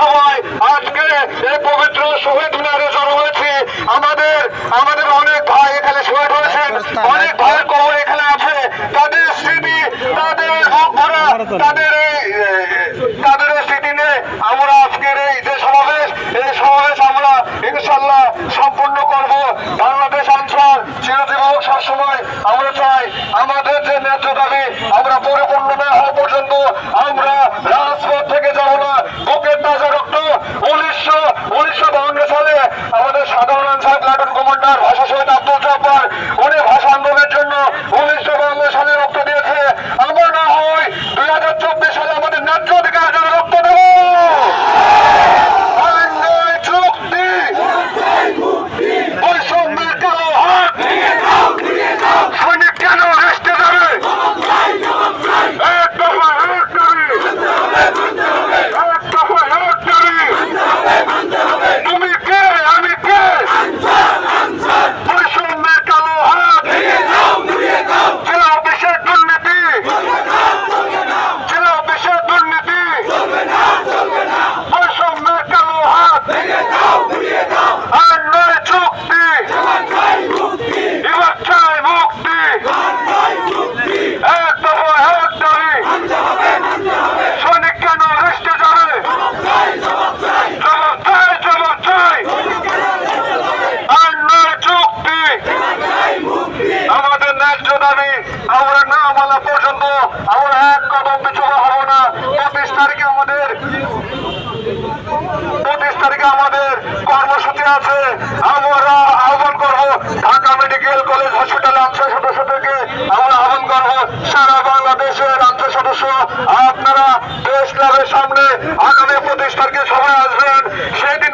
সময় আজকে এই পবিত্র শহীদ মিনারে জড়ো হয়েছি। আমাদের আমাদের অনেক ভাই এখানে শহীদ হয়েছেন। অনেক ভাইয়ের কবর এখানে আছে। তাদের স্মৃতি, তাদের বুক ভরা তাদের তাদের স্মৃতি নিয়ে আমরা আজকের এই যে সমাবেশ, এই সমাবেশ আমরা ইনশাল্লাহ সম্পূর্ণ করব। বাংলাদেশ আনসার চিরজীবন সবসময় আমরা চাই আমাদের যে ন্যায্য দাবি আমরা পরিপূর্ণ না হওয়া পর্যন্ত আমরা আনসার কমান্ডার ভাষা শহীদ ঢাকা মেডিকেল কলেজ হসপিটাল সদস্য থেকে। আমরা আহ্বান সারা বাংলাদেশের সদস্য, আপনারা প্রেস ক্লাবের সামনে আগামী পঁচিশ তারিখে সবাই আসবেন। সেদিন